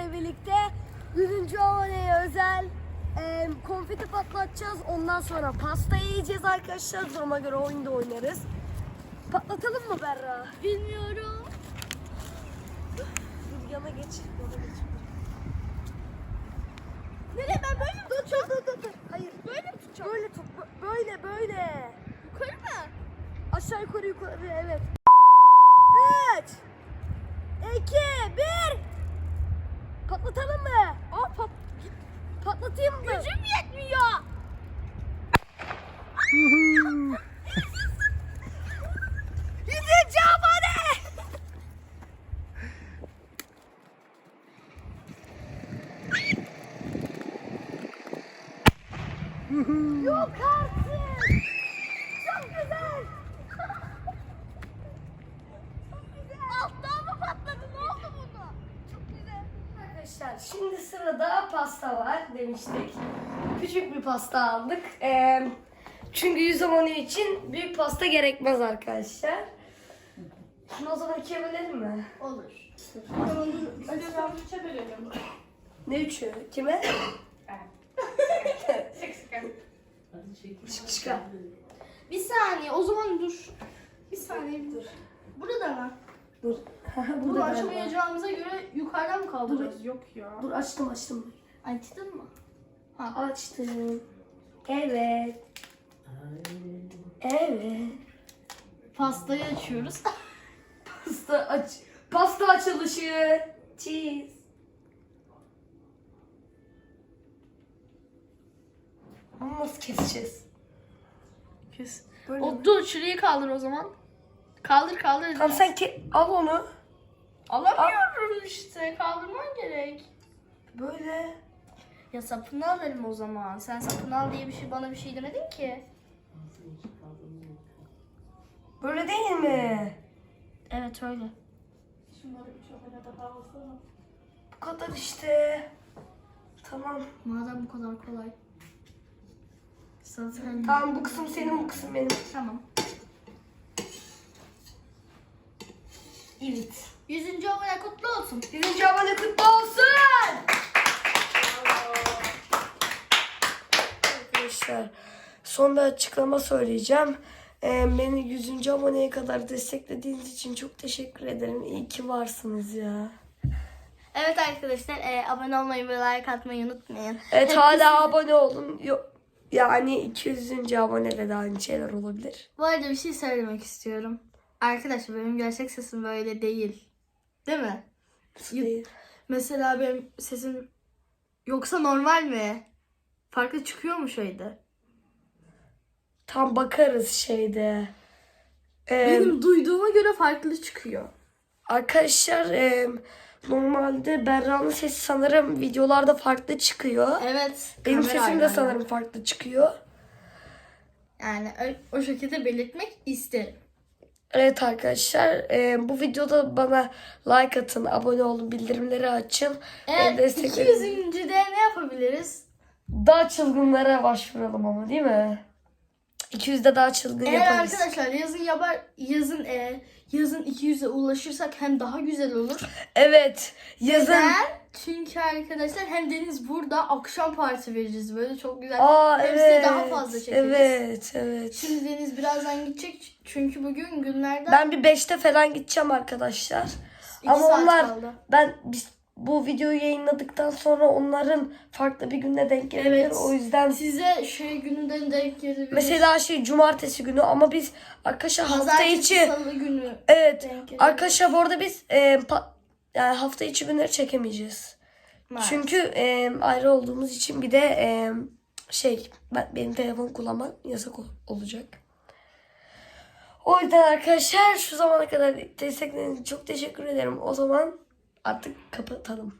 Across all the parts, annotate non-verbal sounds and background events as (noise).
sizlerle birlikte 100. aboneye özel e, konfeti patlatacağız. Ondan sonra pasta yiyeceğiz arkadaşlar. Duruma göre oyunda oynarız. Patlatalım mı Berra? Bilmiyorum. Dur yana geç. Yana geç. Nereye ben böyle mi tutacağım? Dur, dur, dur. Hayır. Böyle mi tutacağım? Böyle tut. Böyle böyle. Yukarı mı? Aşağı yukarı yukarı evet. 3 2 1 Patlatalım mı? Aa pat. Patlatayım mı? Gücüm yetmiyor. (laughs) Yüzüncü abone! Yok artık! Çok güzel! Alttan mı patladı? Ne oldu buna? Çok güzel. Arkadaşlar şimdi sırada pasta var demiştik. Küçük bir pasta aldık. Ee, çünkü yüz abone için büyük pasta gerekmez arkadaşlar. Şunu o zaman ikiye bölelim mi? Olur. Üçe bölelim. Ne üçü? Kime? Şık şıka. Bir saniye o zaman dur. Bir saniye bir dur. Burada mı? Dur. (laughs) Bunu Burada galiba. açamayacağımıza göre yukarıdan mı kaldıracağız? Yok ya. Dur açtım açtım. Açtın mı? Açtım. Evet. Evet. Pastayı açıyoruz. (laughs) Pasta aç. Pasta açılışı. Cheese. Bunu nasıl keseceğiz? Kes. Böyle O mi? dur şurayı kaldır o zaman. Kaldır kaldır. Tamam sen ke- al onu. Alamıyorum işte. Kaldırman gerek. Böyle. Ya sapını alalım o zaman. Sen sapını al diye bir şey bana bir şey demedin ki. Böyle değil mi? Evet öyle. Bu kadar işte. Tamam. Madem bu kadar kolay. Zaten Tamam bu kısım senin bu kısım benim. Tamam. Evet. 100. abone kutlu olsun. Birinci abone kutlu olsun. Arkadaşlar son bir açıklama söyleyeceğim. Ee, beni 100. aboneye kadar desteklediğiniz için çok teşekkür ederim. İyi ki varsınız ya. Evet arkadaşlar e, abone olmayı ve like atmayı unutmayın. Evet hala abone olun. Yok. Yani 200. abonede de aynı şeyler olabilir. Bu arada bir şey söylemek istiyorum. Arkadaşlar benim gerçek sesim böyle değil. Değil mi? Değil? Mesela benim sesim yoksa normal mi? Farklı çıkıyor mu şeyde? Tam bakarız şeyde. Ee, Benim duyduğuma göre farklı çıkıyor. Arkadaşlar e, normalde Berra'nın sesi sanırım videolarda farklı çıkıyor. Evet. Benim sesim de sanırım farklı çıkıyor. Yani o şekilde belirtmek isterim. Evet arkadaşlar e, bu videoda bana like atın, abone olun, bildirimleri açın. Evet destekleyin. 200. de ne yapabiliriz? Daha çılgınlara başvuralım ama değil mi? 200'de daha çılgın Eğer yaparız. arkadaşlar yazın yapar yazın e, yazın 200'e ulaşırsak hem daha güzel olur. Evet yazın. Neden? Çünkü arkadaşlar hem Deniz burada akşam parti vereceğiz böyle çok güzel. Aa hem size evet. daha fazla çekeriz. Evet evet. Şimdi Deniz birazdan gidecek çünkü bugün günlerden Ben bir 5'te falan gideceğim arkadaşlar. iki Ama saat onlar kaldı. ben biz bu videoyu yayınladıktan sonra onların farklı bir günde denk gelebilir. Evet. O yüzden Size şey gününden denk gelebilir. mesela şey cumartesi günü ama biz arkadaşlar hafta Pazartesi, içi salı günü. evet denk gelebilir. arkadaşlar bu arada biz e, pa- yani hafta içi günleri çekemeyeceğiz. Maalesef. Çünkü e, ayrı olduğumuz için bir de e, şey ben, benim telefon kullanmak yasak ol- olacak. O yüzden arkadaşlar şu zamana kadar destekleriniz için çok teşekkür ederim. O zaman artık kapatalım.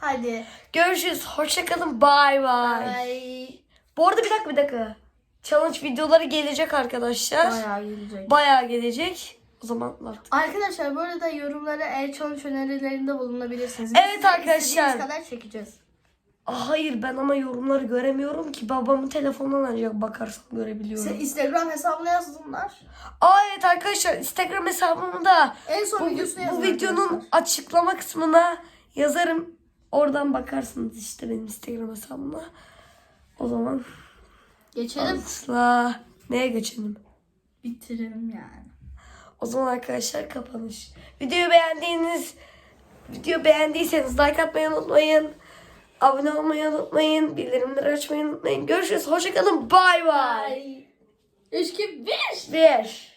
Hadi. Görüşürüz. Hoşçakalın. Bye bye. Bye. Bu arada bir dakika bir dakika. Challenge videoları gelecek arkadaşlar. Bayağı gelecek. Bayağı gelecek. O zaman artık. Arkadaşlar bu arada yorumlara el challenge önerilerinde bulunabilirsiniz. Evet arkadaşlar. Kadar çekeceğiz. Aa, hayır ben ama yorumları göremiyorum ki. Babamın telefonundan ancak bakarsam görebiliyorum. Sen Instagram hesabına yazsınlar. Aa evet arkadaşlar Instagram hesabımı da En son bu, videosunu bu videonun arkadaşlar. açıklama kısmına yazarım. Oradan bakarsınız işte benim Instagram hesabıma. O zaman Geçelim. Asla. Neye geçelim? Bitirelim yani. O zaman arkadaşlar kapanış. Videoyu beğendiğiniz video beğendiyseniz like atmayı unutmayın. Abone olmayı unutmayın. Bildirimleri açmayı unutmayın. Görüşürüz. Hoşçakalın. Bay bay. 3 2 1 Bir.